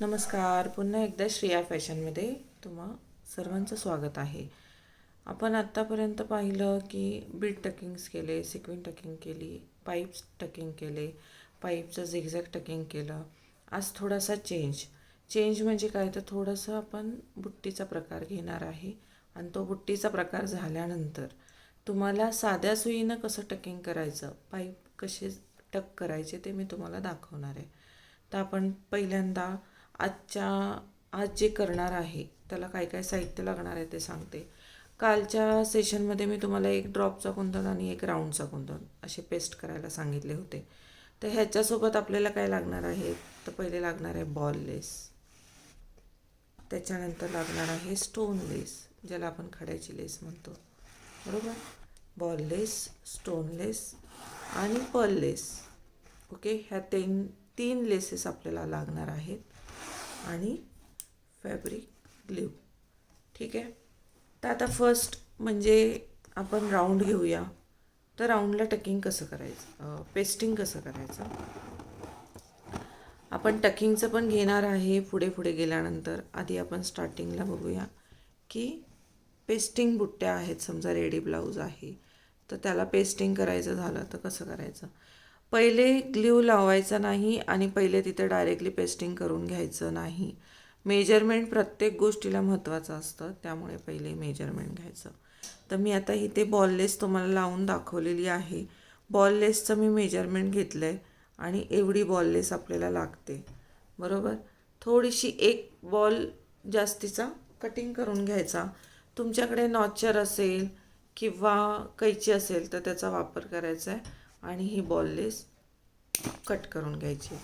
नमस्कार. पुन्हा एकदा श्रेया फॅशनमध्ये तुम्हा सर्वांचं स्वागत आहे. आपण आत्तापर्यंत पाहिलं की बीट टकिंग्स केले सिक्विन टकिंग केली पाईप्स टकिंग केले पाईपचं झिगझॅग टकिंग केलं. आज थोडासा चेंज. चेंज म्हणजे काय? तर थोडंसं आपण बुट्टीचा प्रकार घेणार आहे आणि तो बुट्टीचा प्रकार झाल्यानंतर तुम्हाला साध्या सुईनं कसं टकिंग करायचं पाईप कसे टक करायचे ते मी तुम्हाला दाखवणार आहे. तर आपण पहिल्यांदा आजच्या आज जे करणार आहे त्याला काय काय साहित्य लागणार आहे ते सांगते. कालच्या सेशनमध्ये मी तुम्हाला एक ड्रॉपचा कुंदन आणि एक राऊंडचा कुंदन असे पेस्ट करायला सांगितले होते. तर ह्याच्यासोबत आपल्याला काय लागणार आहे? तर पहिले लागणार आहे बॉल लेस त्याच्यानंतर लागणार आहे स्टोन लेस ज्याला आपण खड्याची लेस म्हणतो. बरोबर? बॉल लेस स्टोन लेस आणि पर्ल लेस ओके ह्या तीन तीन लेसेस आपल्याला लागणार आहेत. आणि फॅब्रिक ग्ल्यू ठीक आहे? तर आता फर्स्ट म्हणजे आपण राऊंड घेऊया. तर राऊंडला टकिंग कसं करायचं? पेस्टिंग कसं करायचं? आपण टकिंगचं पण घेणार आहे पुढे पुढे गेल्यानंतर. आधी आपण स्टार्टिंगला बघूया की पेस्टिंग बुट्ट्या आहेत. समजा रेडी ब्लाऊज आहे. तर त्याला पेस्टिंग करायचं झालं तर कसं करायचं? पहिले ग्ल्यू लावायचा नाही आणि पहिले तिथे डायरेक्टली पेस्टिंग करून घ्यायचं नाही. मेजरमेंट प्रत्येक गोष्टीला महत्त्वाचं असतं त्यामुळे पहिले मेजरमेंट घ्यायचं. तर मी आता इथे बॉललेस तुम्हाला लावून दाखवलेली आहे. बॉललेसचं मी मेजरमेंट घेतलं आहे आणि एवढी बॉललेस आपल्याला लागते. बरोबर? थोडीशी एक बॉल जास्तीचा कटिंग करून घ्यायचा. तुमच्याकडे नॉचर असेल किंवा कैची असेल तर त्याचा वापर करायचा आहे. आणि ही बॉललेस कट करून घ्यायची.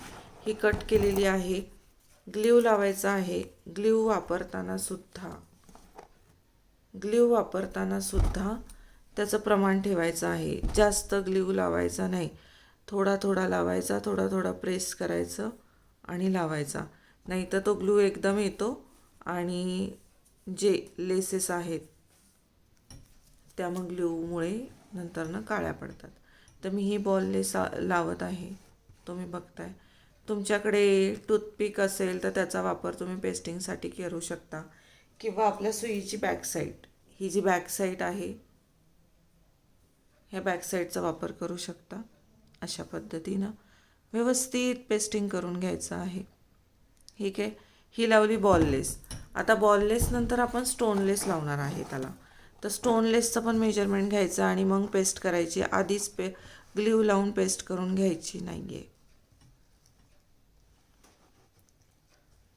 ही कट केलेली आहे. ग्ल्यू लावायचा आहे. ग्ल्यू वापरताना सुद्धा ग्ल्यू वापरताना सुद्धा त्याचं प्रमाण ठेवायचं आहे. जास्त ग्ल्यू लावायचा नाही. थोडा थोडा लावायचा थोडा थोडा प्रेस करायचं आणि लावायचा. नाही तर तो ग्लू एकदम येतो आणि जे लेसेस आहेत त्या मग ग्ल्यूमुळे नंतरनं काळ्या पडतात. तर मी ही बॉल लेस लावत आहे. तुम्ही बघताय. तुमच्याकडे टूथपिक असेल तर त्याचा वापर तुम्ही पेस्टिंगसाठी करू शकता. किंवा आपल्या सुईची बॅक साईड ही जी बॅकसाईड आहे ह्या बॅक साईडचा वापर करू शकता. अशा पद्धतीनं व्यवस्थित पेस्टिंग करून घ्यायचं आहे. ठीक आहे? ही लावली बॉललेस आता बॉललेस नंतर आपण स्टोनलेस लावणार आहे त्याला. तर स्टोनलेसचं पण मेजरमेंट घ्यायचं आणि मग पेस्ट करायची. आधीच पे ग्ल्यू लावून पेस्ट करून घ्यायची नाही आहे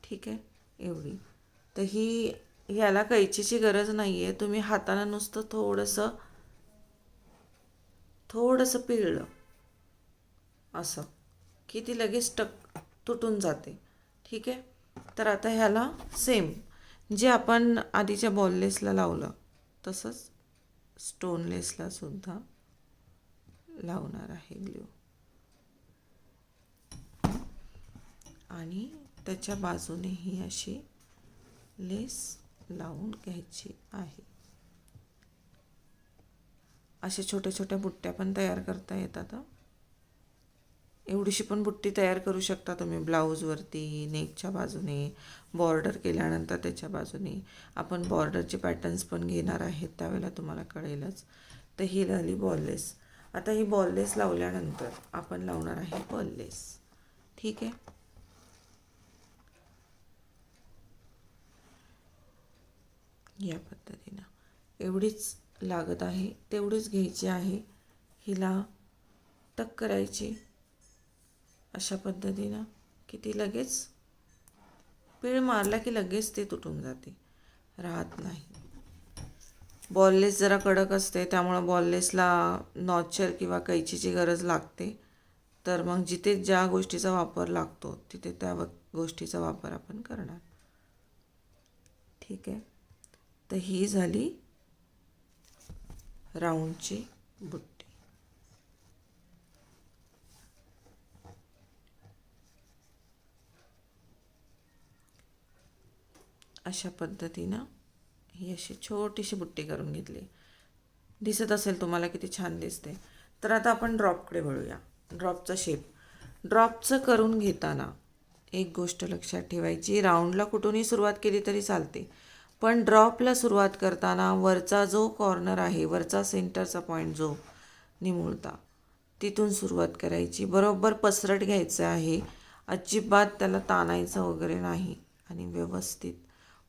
ठीक? आहे एवढी. तर ही ह्याला कैचीची गरज नाही आहे तुम्ही हातानं नुसतं थोडंसं थोडंसं पिळलं. असं. की ती लगेच टक तुटून जाते. ठीक? आहे तर आता ह्याला सेम जे आपण आधीच्या बॉललेसला लावलं. तसंच स्टोनलेसला सुद्धा लावणार आहे ग्ल्यू. आणि त्याच्या बाजूने ही अशी लेस लावून घ्यायची आहे. अशा छोट्या छोट्या बुट्ट्या पण तयार करता येतात एवढीशी पण बुट्टी तयार करू शकता तुम्ही ब्लाऊजवरती नेकच्या बाजूने बॉर्डर केल्यानंतर त्याच्या बाजूने. आपण बॉर्डरचे पॅटर्न्स पण घेणार आहेत त्यावेळेला तुम्हाला कळेलच. तर ही झाली बॉललेस आता ही बॉललेस लावल्यानंतर आपण लावणार आहे बॉललेस ठीक आहे? या पद्धतीनं. एवढीच लागत आहे तेवढीच घ्यायची आहे. हिला टक करायची. अशा पद्धतीनं की ती लगेच पीळ मारला की लगेच ते तुटून जाते. राहत नाही. बॉललेस जरा कडक असते त्यामुळं बॉललेसला नॉचर किंवा कैचीची गरज लागते. तर मग जिथे ज्या गोष्टीचा वापर लागतो तिथे त्या गोष्टीचा वापर आपण करणार. ठीक आहे? तर ही झाली राऊंडची बुट अशा पद्धतीनं ही अशी छोटीशी बुट्टी करून घेतली. दिसत असेल तुम्हाला किती छान दिसते. तर आता आपण ड्रॉपकडे वळूया. ड्रॉपचा शेप ड्रॉपचं करून घेताना एक गोष्ट लक्षात ठेवायची. राऊंडला कुठूनही सुरुवात केली तरी चालते. पण ड्रॉपला सुरुवात करताना वरचा जो कॉर्नर आहे वरचा सेंटरचा पॉईंट जो निमुळता तिथून सुरुवात करायची. बरोबर पसरट घ्यायचं आहे. अजिबात त्याला ताणायचं वगैरे नाही. आणि व्यवस्थित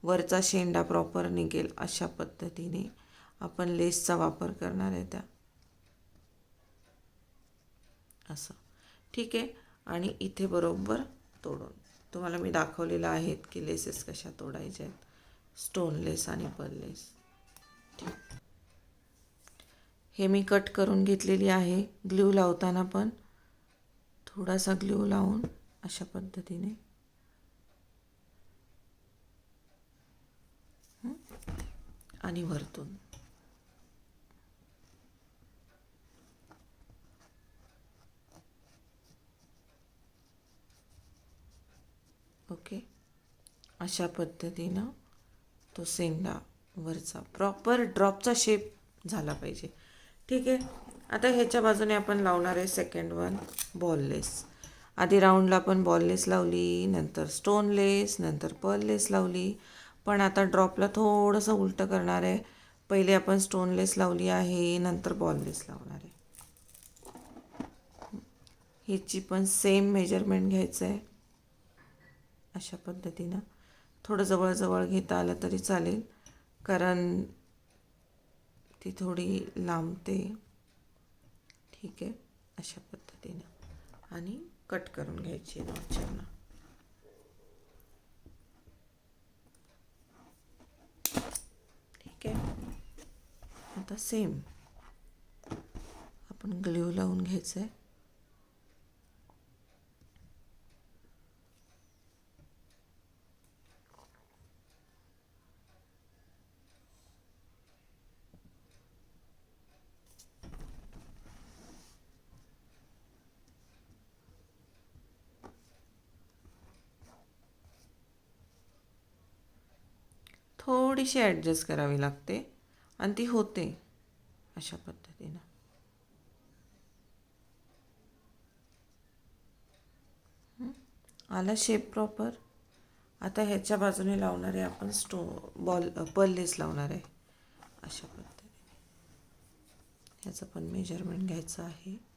वरचा शेंडा प्रॉपर निघेल अशा पद्धतीने आपण लेसचा वापर करणार आहे त्या. असं. ठीक आहे? आणि इथे बरोबर तोडून. तुम्हाला मी दाखवलेलं आहेत की लेसेस कशा तोडायच्या आहेत. स्टोन लेस आणि पर्ल लेस हे मी कट करून घेतलेली आहे. ग्ल्यू लावताना पण थोडासा ग्ल्यू लावून अशा पद्धतीने आणि वरतून. ओके? अशा पद्धतीनं तो सेंडा वरचा प्रॉपर ड्रॉपचा शेप झाला पाहिजे. ठीक आहे? आता ह्याच्या बाजूने आपण लावणार आहे सेकंड वन बॉललेस आधी राऊंडला आपण बॉललेस लावली नंतर स्टोन लेस नंतर पर्ललेस लावली. पण आता ड्रॉपला थोडंसं उलटं करणार. आहे पहिले आपण स्टोनलेस लावली आहे नंतर बॉललेस लावणार आहे. ह्याची पण सेम मेजरमेंट घ्यायचं आहे अशा पद्धतीनं. थोडं जवळजवळ घेता आलं तरी चालेल. कारण ती थोडी लांबते. ठीक आहे. अशा पद्धतीनं. आणि कट करून घ्यायची नॉचरनं ठीक आहे आता सेम आपण ग्ल्यू लावून घ्यायचं आहे थोडीशी ॲडजस्ट करावी लागते. आणि ती होते अशा पद्धतीनं. आला शेप प्रॉपर आता ह्याच्या बाजूने लावणार आहे आपण स्टो बॉल पल्लेस लावणार आहे अशा पद्धतीने. ह्याचं पण मेजरमेंट घ्यायचं आहे.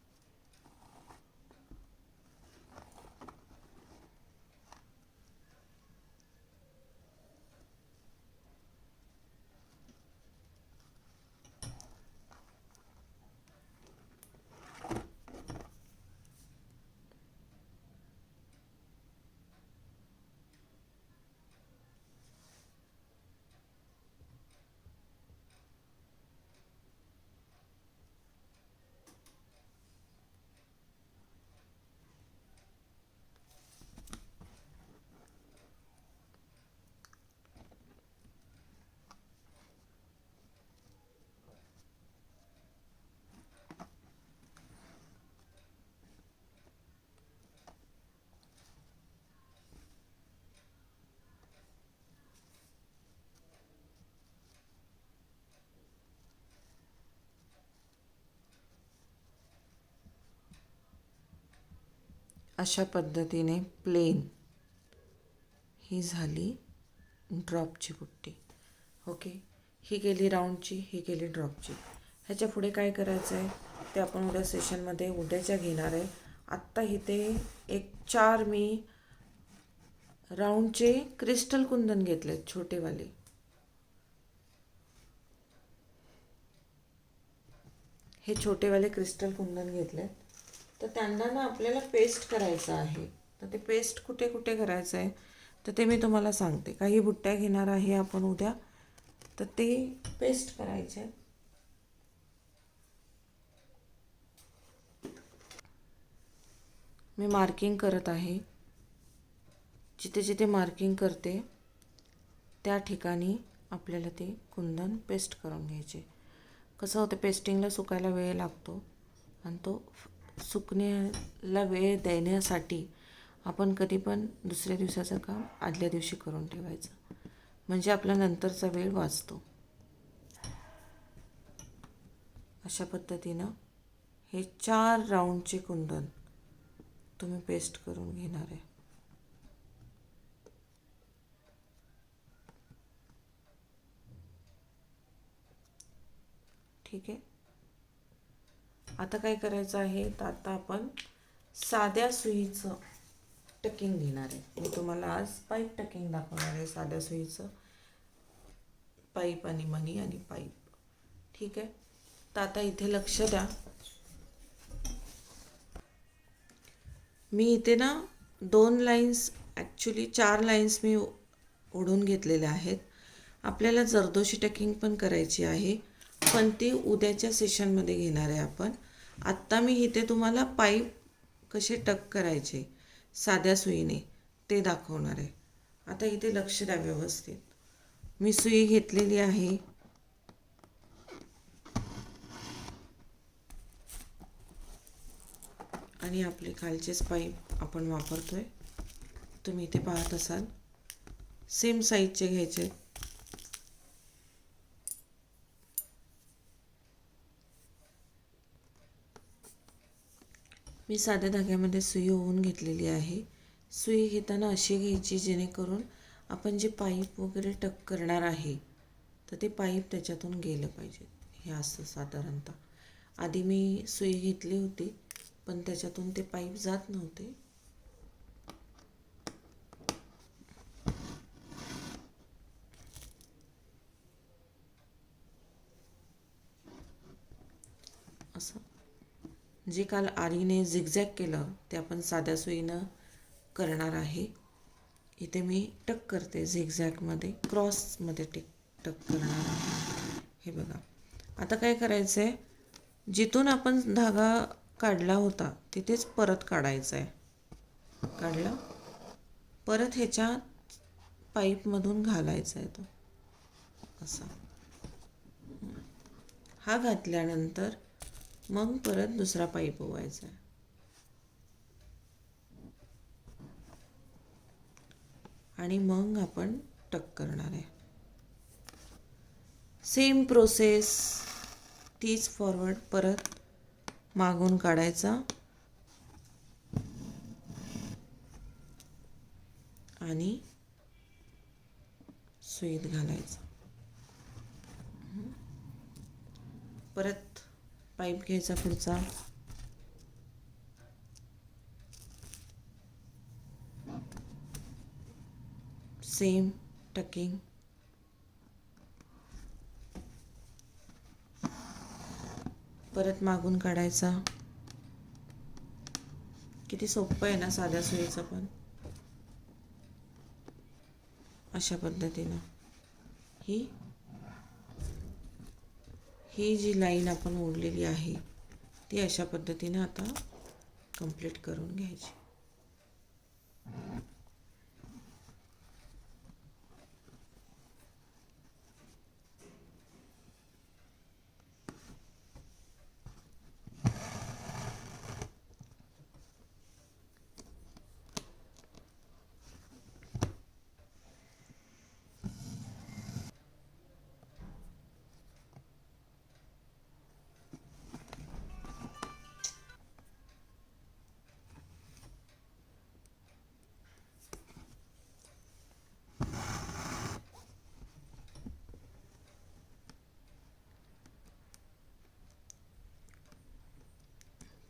अशा पद्धतीने प्लेन ही झाली ड्रॉपची बुट्टी. ओके ही गेली राऊंडची ही गेली ड्रॉपची ह्याच्या पुढे काय करायचं आहे ते आपण उद्या सेशनमध्ये उद्याच्या घेणार आहे. आत्ता इथे एक चार मी राऊंडचे क्रिस्टल कुंदन घेतले छोटेवाले. हे छोटेवाले क्रिस्टल कुंदन घेतलेत. तर त्यांना ना आपल्याला पेस्ट करायचं आहे. तर ते पेस्ट कुठे कुठे करायचं आहे तर ते मी तुम्हाला सांगते. काही बुट्ट्या घेणार आहे आपण उद्या तर ते पेस्ट करायचे मी मार्किंग करत आहे. जिथे जिथे मार्किंग करते त्या ठिकाणी आपल्याला ते कुंदन पेस्ट करून घ्यायचे. कसं होतं पेस्टिंगला सुकायला वेळ लागतो आणि तो सुकण्याला वेळ देण्यासाठी आपण कधी पण दुसऱ्या दिवसाचं काम आदल्या दिवशी करून ठेवायचं. म्हणजे आपला नंतरचा वेळ वाचतो. अशा पद्धतीनं हे चार राऊंडचे कुंदन तुम्ही पेस्ट करून घेणार आहे. ठीक आहे? आता काय करायचं आहे? तर आता आपण साध्या सुईचं टकिंग घेणार आहे. मी तुम्हाला आज पाईप टकिंग दाखवणार आहे साध्या सुईचं. पाईप आणि मनी आणि पाईप. ठीक आहे? तर आता इथे लक्ष द्या. मी इथे ना दोन लाईन्स ॲक्च्युली चार लाईन्स मी ओढून घेतलेल्या आहेत. आपल्याला जरदोशी टकिंग पण करायची आहे. पण ती उद्याच्या सेशनमध्ये घेणार आहे आपण. आत्ता मी इथे तुम्हाला पाईप कसे टक करायचे साध्या सुईने ते दाखवणार आहे. आता इथे लक्ष द्या व्यवस्थित. मी सुई घेतलेली आहे. आणि आपले खालचेच पाईप आपण वापरतोय. तुम्ही इथे पाहत असाल. सेम साईजचे घ्यायचे मी साध्या धाग्यामध्ये सुई ओवून घेतलेली आहे. सुई घेताना अशी घ्यायची जेणेकरून आपण जे पाईप वगैरे टक करणार आहे तर ते पाईप त्याच्यातून गेलं पाहिजे. हे असं साधारणतः. आधी मी सुई घेतली होती पण त्याच्यातून ते पाईप जात नव्हते असं जे काल आरीने झिगझॅग केलं ते आपण साध्या सुईनं करणार आहे. इथे मी टक करते झिगझॅगमध्ये क्रॉसमध्ये टिक टक करणार आहे. हे बघा. आता काय करायचं आहे जिथून आपण धागा काढला होता तिथेच परत काढायचा आहे काढला? परत ह्याच्या पाईपमधून घालायचा आहे तो. असा. हा घातल्यानंतर मग परत दुसरा पाईप ओवायचा आहे आणि मग आपण टक करणार आहे. सेम प्रोसेस तीच फॉरवर्ड परत मागून काढायचा. आणि सुईत घालायचा. परत पाईप घ्यायचा पुढचा. Same tucking. परत मागून काढायचा. किती सोपं आहे ना साध्या सुईचं पण. अशा पद्धतीनं. ही ही जी लाईन आपण ओढलेली आहे ती अशा पद्धतीनं आता कंप्लीट करून घ्यायची.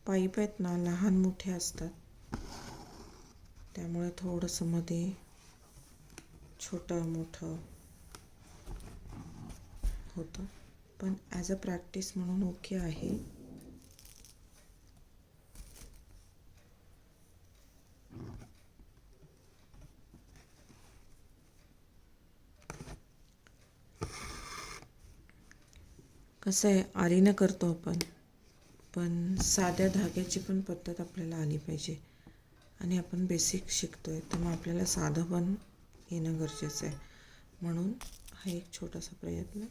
पाईप आहेत ना लहान मोठे असतात. त्यामुळे थोडंसं मध्ये छोटं मोठं होतं. पण ॲज अ प्रॅक्टिस म्हणून ओके आहे. कसं आहे? आरीनं करतो आपण. पण साध्या धाग्याची पण पद्धत आपल्याला आली पाहिजे. आणि आपण बेसिक शिकतो आहे तर मग आपल्याला साधं पण येणं गरजेचं आहे. म्हणून हा एक छोटासा प्रयत्न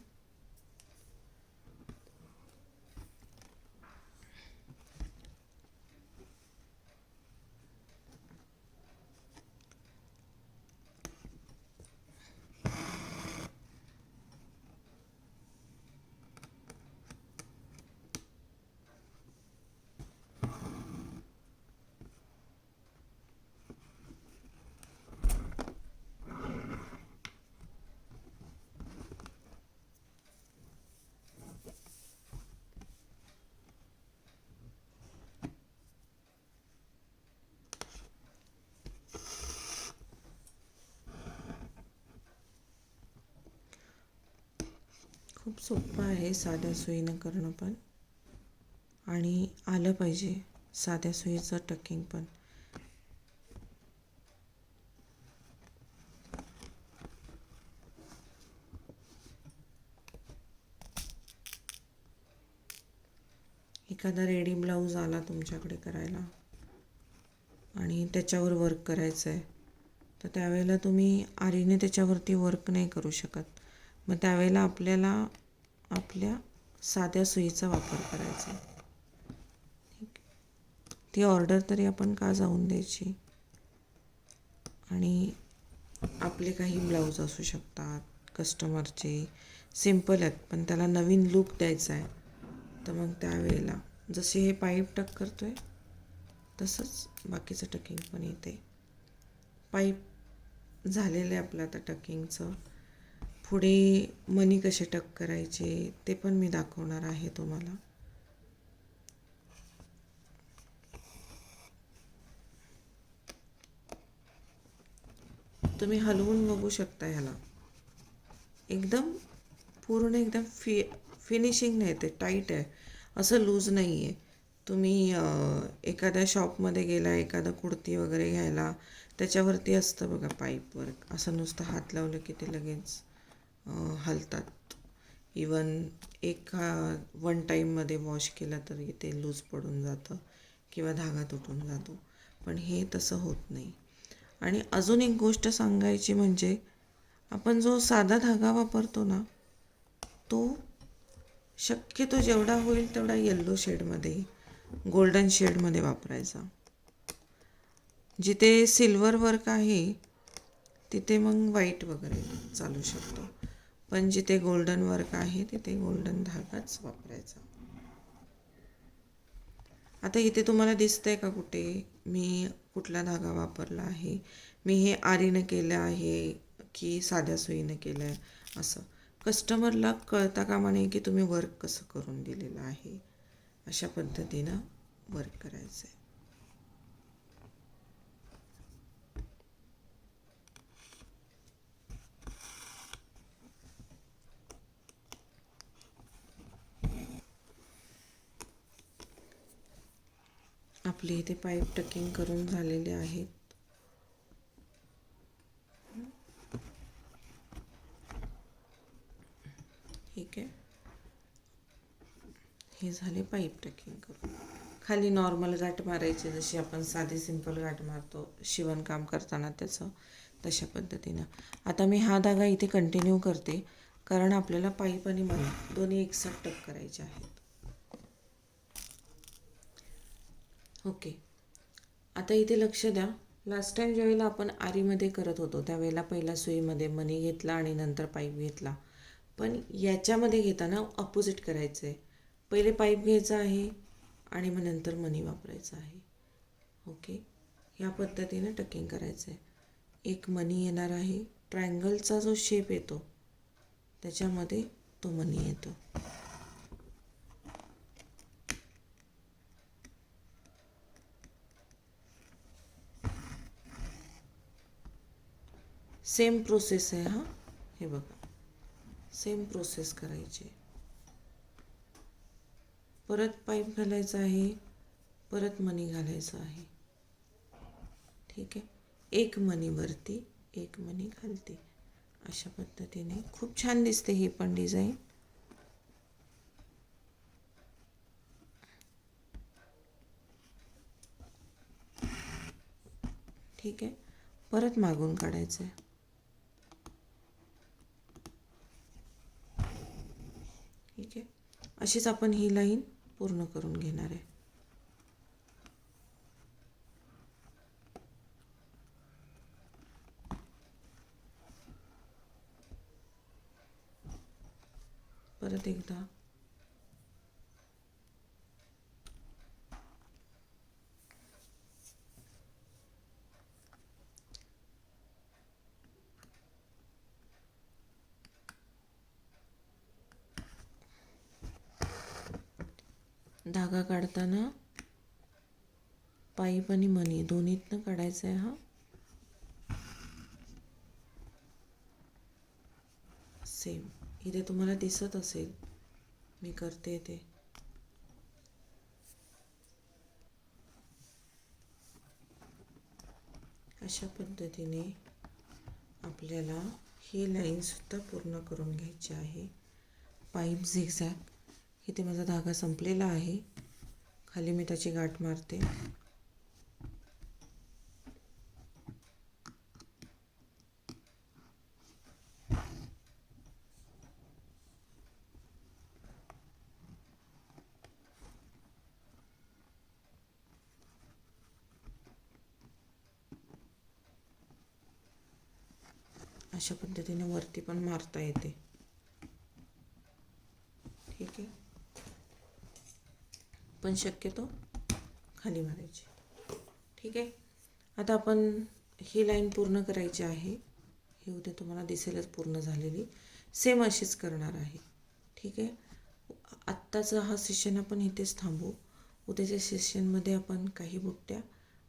खूप सोपं आहे साध्या सुईनं करणं पण. आणि आलं पाहिजे साध्या सुईचं टकिंग पण. एखादा रेडी ब्लाऊज आला तुमच्याकडे करायला आणि त्याच्यावर वर्क करायचं आहे तर त्यावेळेला तुम्ही आरीने त्याच्यावरती वर्क नाही करू शकत. मग त्यावेळेला आपल्याला आपल्या साध्या सुईचा वापर करायचा ठीक. ती ऑर्डर तरी आपण का जाऊन द्यायची? आणि आपले काही ब्लाऊज असू शकतात कस्टमरचे. सिंपल आहेत पण त्याला नवीन लुक द्यायचा आहे. तर मग त्यावेळेला जसे हे पाईप टक करतो आहे तसंच बाकीचं टकिंग पण येते. पाईप झालेलं आहे आपलं आता टकिंगचं. पुढे मनी कसे टक करायचे ते पण मी दाखवणार आहे तुम्हाला. तुम्ही हलवून बघू शकता ह्याला. एकदम पूर्ण एकदम फि फिनिशिंग नाही ते टाईट आहे. असं लूज नाही आहे. तुम्ही एखाद्या शॉपमध्ये गेला एखादा कुर्ती वगैरे घ्यायला त्याच्यावरती असतं बघा पाईपवर असं नुसतं हात लावलं की ते लगेच. हलतात. इवन एक वन टाईममध्ये वॉश केला तरी ते लूज पडून जातं किंवा धागा तुटून जातो. पण हे तसं होत नाही. आणि अजून एक गोष्ट सांगायची म्हणजे आपण जो साधा धागा वापरतो ना तो शक्यतो जेवढा होईल तेवढा येल्लो शेडमध्ये गोल्डन शेडमध्ये वापरायचा. जिथे सिल्वर वर्क आहे तिथे मग व्हाईट वगैरे चालू शकतो. पण जिथे गोल्डन वर्क आहे तिथे गोल्डन धागाच वापरायचा. आता इथे तुम्हाला दिसतंय का कुठे? मी कुठला धागा वापरला आहे? मी हे आरीनं केलं आहे की साध्या सुईनं केलं आहे असं. कस्टमरला कळता कामा नये की तुम्ही वर्क कसं करून दिलेलं आहे. अशा पद्धतीनं वर्क करायचं आहे आपले इथे पाईप टकिंग करून झालेले आहेत. ठीक आहे. हे झाले पाईप टकिंग करून. खाली नॉर्मल गाठ मारायची जशी आपण साधी सिंपल गाठ मारतो शिवणकाम करताना त्याचं तशा पद्धतीनं. आता मी हा धागा इथे कंटिन्यू करते कारण आपल्याला पाईप आणि मनी दोन्ही एकसाथ टक करायचे आहेत. ओके. आता इथे लक्ष द्या. लास्ट टाईम ज्यावेळेला आपण आरीमध्ये करत होतो त्यावेळेला पहिला सुईमध्ये मनी घेतला आणि नंतर पाईप घेतला. पण याच्यामध्ये घेताना अपोजिट करायचं आहे पहिले पाईप घ्यायचा आहे आणि मग नंतर मनी वापरायचं आहे. ओके? ह्या पद्धतीनं टकिंग करायचं आहे एक मनी येणार आहे. ट्रायंगलचा जो शेप येतो त्याच्यामध्ये तो मनी येतो. सेम प्रोसेस आहे हा? हे बघा. सेम प्रोसेस करायची. परत पाईप घालायचा आहे परत मनी घालायचा आहे. ठीक आहे? एक मणीवरती एक मनी घालते अशा पद्धतीने. खूप छान दिसते ही पण डिझाईन ठीक आहे? परत मागून काढायचं आहे ठीक आहे. अशीच आपण ही लाईन पूर्ण करून घेणार आहे. परत एकदा. धागा काढताना पाईप आणि मनी दोन्हीतनं काढायचं आहे हा. सेम इथे तुम्हाला दिसत असेल. मी करते ते. अशा पद्धतीने आपल्याला ही लाईनसुद्धा पूर्ण करून घ्यायची आहे. Pipe zigzag. इथे माझा धागा संपलेला आहे. खाली मी त्याची गाठ मारते. अशा पद्धतीने वरती पण मारता येते ठीक आहे पण शक्यतो खाली मारायची. ठीक आहे? आता आपण ही लाईन पूर्ण करायची आहे. ही उद्या तुम्हाला दिसेलच पूर्ण झालेली. सेम अशीच करणार आहे. ठीक आहे? आत्ताचा हा सेशन आपण इथेच थांबू. उद्याच्या सेशनमध्ये आपण काही बुट्ट्या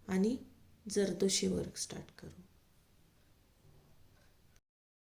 आणि जरदोशी वर्क स्टार्ट करू.